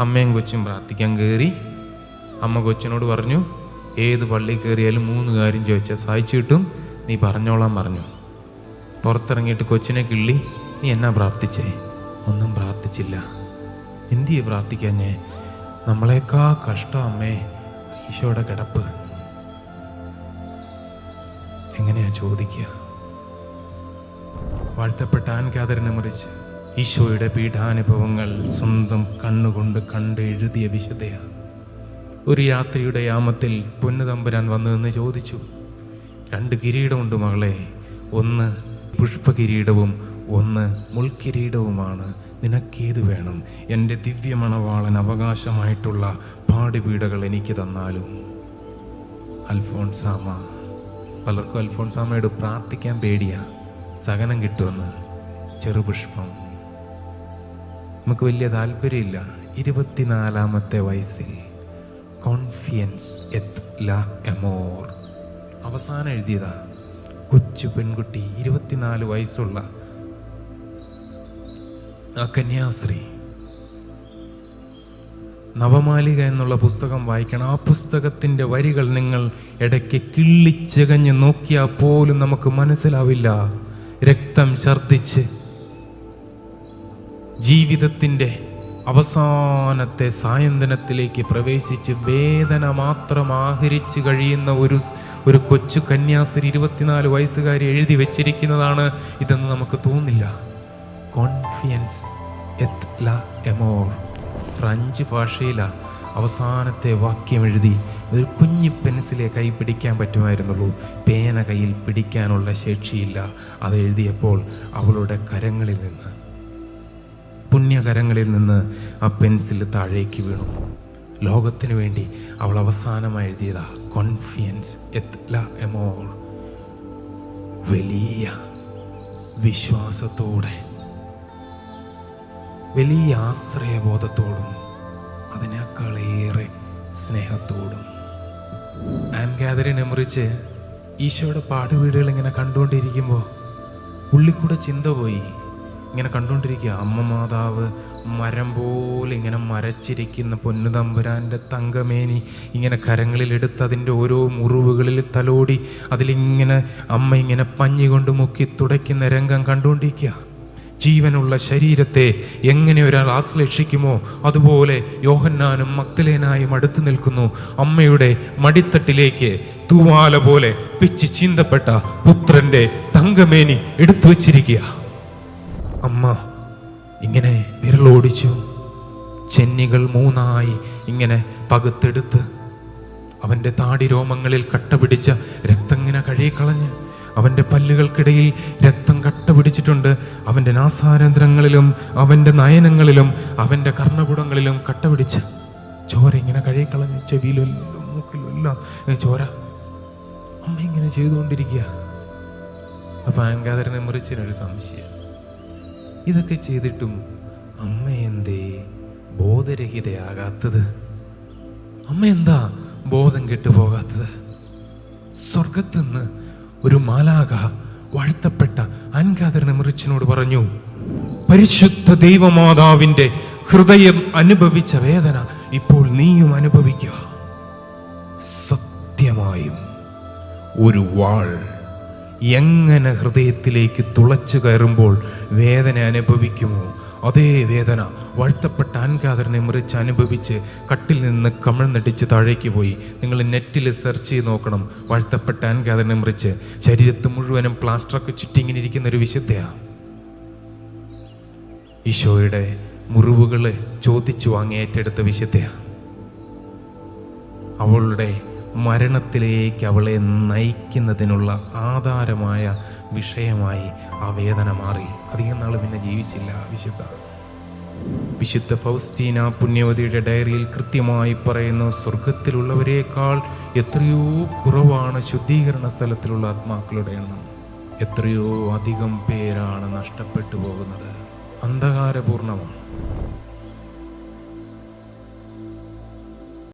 അമ്മയും കൊച്ചും പ്രാർത്ഥിക്കാൻ കയറി അമ്മ കൊച്ചിനോട് പറഞ്ഞു ഏത് പള്ളി കയറിയാലും മൂന്ന് കാര്യം ചോദിച്ചാൽ സഹായിച്ചു കിട്ടും. നീ പറഞ്ഞോളാൻ പറഞ്ഞു. പുറത്തിറങ്ങിയിട്ട് കൊച്ചിനെ കിള്ളി നീ എന്നാ പ്രാർത്ഥിച്ചേ? ഒന്നും പ്രാർത്ഥിച്ചില്ല. എന്തിയെ പ്രാർത്ഥിക്കാഞ്ഞേ? നമ്മളെക്കാ കഷ്ടം അമ്മേ. ഈശോയുടെ കിടപ്പ്. എങ്ങനെയാ ചോദിക്കുക വാഴ്ത്തപ്പെട്ട ആൻ കാതരനെ മറിച്ച് ഈശോയുടെ പീഠാനുഭവങ്ങൾ സ്വന്തം കണ്ണുകൊണ്ട് കണ്ട് എഴുതിയ വിശുദ്ധയാണ് ഒരു യാത്രയുടെ യാമത്തിൽ പൊന്നു തമ്പുരാൻ വന്നു നിന്ന് ചോദിച്ചു രണ്ട് കിരീടമുണ്ട് മകളെ ഒന്ന് പുഷ്പകിരീടവും ഒന്ന് മുൾക്കിരീടവുമാണ്. നിനക്കേത് വേണം? എന്റെ ദിവ്യമണവാളൻ അവകാശമായിട്ടുള്ള പാടുപീടകൾ എനിക്ക് തന്നാലും. അൽഫോൺസാമ പലർക്കും അൽഫോൺസാമയോട് പ്രാർത്ഥിക്കാൻ പേടിയാ. സഹനം കിട്ടുമെന്ന് ചെറുപുഷ്പം. നമുക്ക് വലിയ താല്പര്യമില്ല. ഇരുപത്തിനാലാമത്തെ വയസ്സിൽ കോൺഫിയൻസ് എത്ത് ല എമോർ. അവസാനം എഴുതിയതാ കൊച്ചു പെൺകുട്ടി ഇരുപത്തിനാല് വയസ്സുള്ള ആ കന്യാശ്രീ നവമാലിക എന്നുള്ള പുസ്തകം വായിക്കണം. ആ പുസ്തകത്തിന്റെ വരികൾ നിങ്ങൾ ഇടയ്ക്ക് കിള്ളിച്ചകഞ്ഞ് നോക്കിയാൽ പോലും നമുക്ക് മനസ്സിലാവില്ല. രക്തം ഛർദിച്ച് ജീവിതത്തിന്റെ അവസാനത്തെ സായന്തനത്തിലേക്ക് പ്രവേശിച്ച് വേദന മാത്രം ആഹരിച്ച് കഴിയുന്ന ഒരു ഒരു കൊച്ചു കന്യാസ്ത്രീ ഇരുപത്തിനാല് വയസ്സുകാരി എഴുതി വെച്ചിരിക്കുന്നതാണ് ഇതെന്ന് നമുക്ക് തോന്നില്ല. കോൺഫിയൻസ് എത് ല എമോർ ഫ്രഞ്ച് ഭാഷയിലാണ് അവസാനത്തെ വാക്യം എഴുതി ഒരു കുഞ്ഞു പെൻസിലെ കൈ പിടിക്കാൻ പറ്റുമായിരുന്നുള്ളൂ. പേന കയ്യിൽ പിടിക്കാനുള്ള ശേഷിയില്ല. അത് എഴുതിയപ്പോൾ അവളുടെ കരങ്ങളിൽ നിന്ന് പുണ്യകരങ്ങളിൽ നിന്ന് ആ പെൻസിൽ താഴേക്ക് വീണു. ലോകത്തിന് വേണ്ടി അവൾ അവസാനമായി എഴുതിയതാ കോൺഫിയൻസ് എമോൾ വലിയ വിശ്വാസത്തോടെ വലിയ ആശ്രയബോധത്തോടും അതിനേക്കാളേറെ സ്നേഹത്തോടും. ആൻ ഗാദറിനെ മുറിച്ച് ഈശോയുടെ പാടുവീടുകൾ ഇങ്ങനെ കണ്ടുകൊണ്ടിരിക്കുമ്പോൾ ഉള്ളിക്കൂടെ ചിന്ത പോയി. ഇങ്ങനെ കണ്ടുകൊണ്ടിരിക്കുക. അമ്മ മാതാവ് മരം പോലെ ഇങ്ങനെ മരച്ചിരിക്കുന്ന പൊന്നു തമ്പുരാന്റെ തങ്കമേനി ഇങ്ങനെ കരങ്ങളിലെടുത്ത് അതിന്റെ ഓരോ മുറിവുകളിൽ തലോടി അതിലിങ്ങനെ അമ്മ ഇങ്ങനെ പഞ്ഞി കൊണ്ട് മുക്കി തുടയ്ക്കുന്ന രംഗം കണ്ടുകൊണ്ടിരിക്കുക. ജീവനുള്ള ശരീരത്തെ എങ്ങനെ ഒരാൾ ആശ്ലേഷിക്കുമോ അതുപോലെ യോഹന്നാനും മക്തലേനായും അടുത്തു നിൽക്കുന്നു. അമ്മയുടെ മടിത്തട്ടിലേക്ക് തൂവാല പോലെ പിച്ച് ചീന്തപ്പെട്ട പുത്രന്റെ തങ്കമേനി എടുത്തു വച്ചിരിക്കുക അമ്മ ഇങ്ങനെ വിരലോടിച്ചു. ചെന്നികൾ മൂന്നായി ഇങ്ങനെ പകുത്തെടുത്ത് അവന്റെ താടി രോമങ്ങളിൽ കട്ട പിടിച്ച രക്തം ഇങ്ങനെ കഴുകിക്കളഞ്ഞ് അവന്റെ പല്ലുകൾക്കിടയിൽ രക്തം കട്ട പിടിച്ചിട്ടുണ്ട് അവന്റെ നാസാരന്ധ്രങ്ങളിലും അവന്റെ നയനങ്ങളിലും അവന്റെ കർണപുടങ്ങളിലും കട്ട പിടിച്ച് ചോര ഇങ്ങനെ കഴുകിക്കളഞ്ഞ് ചെവിയിലും എല്ലാം മൂക്കിലും എല്ലാം ചോര. അമ്മ ഇങ്ങനെ ചെയ്തുകൊണ്ടിരിക്കുക. അപ്പം അങ്കാതരനെ മുറിച്ചിനൊരു സംശയം. ഇതൊക്കെ ചെയ്തിട്ടും അമ്മ എന്തേ ബോധരഹിതയാകാത്തത്? അമ്മ എന്താ ബോധം കെട്ടുപോകാത്തത് സ്വർഗത്തുനിന്ന് ഒരു മാലാക വാഴ്ത്തപ്പെട്ട അൻകാതരനെ മുറിച്ചിനോട് പറഞ്ഞു പരിശുദ്ധ ദൈവമാതാവിന്റെ ഹൃദയം അനുഭവിച്ച വേദന ഇപ്പോൾ നീയും അനുഭവിക്കുക. സത്യമായും ഒരു വാൾ എങ്ങനെ ഹൃദയത്തിലേക്ക് തുളച്ചു കയറുമ്പോൾ വേദന അനുഭവിക്കുമോ? അതേ വേദന വാഴ്ത്തപ്പെട്ട ആൻകാതരനെ മുറിച്ച് അനുഭവിച്ച് കട്ടിൽ നിന്ന് കമിഴ്ന്നടിച്ച് താഴേക്ക് പോയി. നിങ്ങൾ നെറ്റിൽ സെർച്ച് ചെയ്ത് നോക്കണം. വാഴ്ത്തപ്പെട്ട ആൻകാതരനെ മുറിച്ച് ശരീരത്ത് മുഴുവനും പ്ലാസ്റ്ററൊക്കെ ചുറ്റിങ്ങനെ ഇരിക്കുന്ന ഒരു വിശുദ്ധയാണ് ഈശോയുടെ മുറിവുകൾ ചോദിച്ചു വാങ്ങി ഏറ്റെടുത്ത വിശുദ്ധയാണ് അവളുടെ മരണത്തിലേക്ക് അവളെ നയിക്കുന്നതിനുള്ള ആധാരമായ വിഷയമായി ആ വേദന മാറി. അധികം നാൾ പിന്നെ ജീവിച്ചില്ല വിശുദ്ധ. വിശുദ്ധ ഫൗസ്റ്റീന പുണ്യവതിയുടെ ഡയറിയിൽ കൃത്യമായി പറയുന്നു സ്വർഗത്തിലുള്ളവരെക്കാൾ എത്രയോ കുറവാണ് ശുദ്ധീകരണ സ്ഥലത്തിലുള്ള ആത്മാക്കളുടെ എണ്ണം. എത്രയോ അധികം പേരാണ് നഷ്ടപ്പെട്ടു പോകുന്നത്. അന്ധകാരപൂർണമാണ്.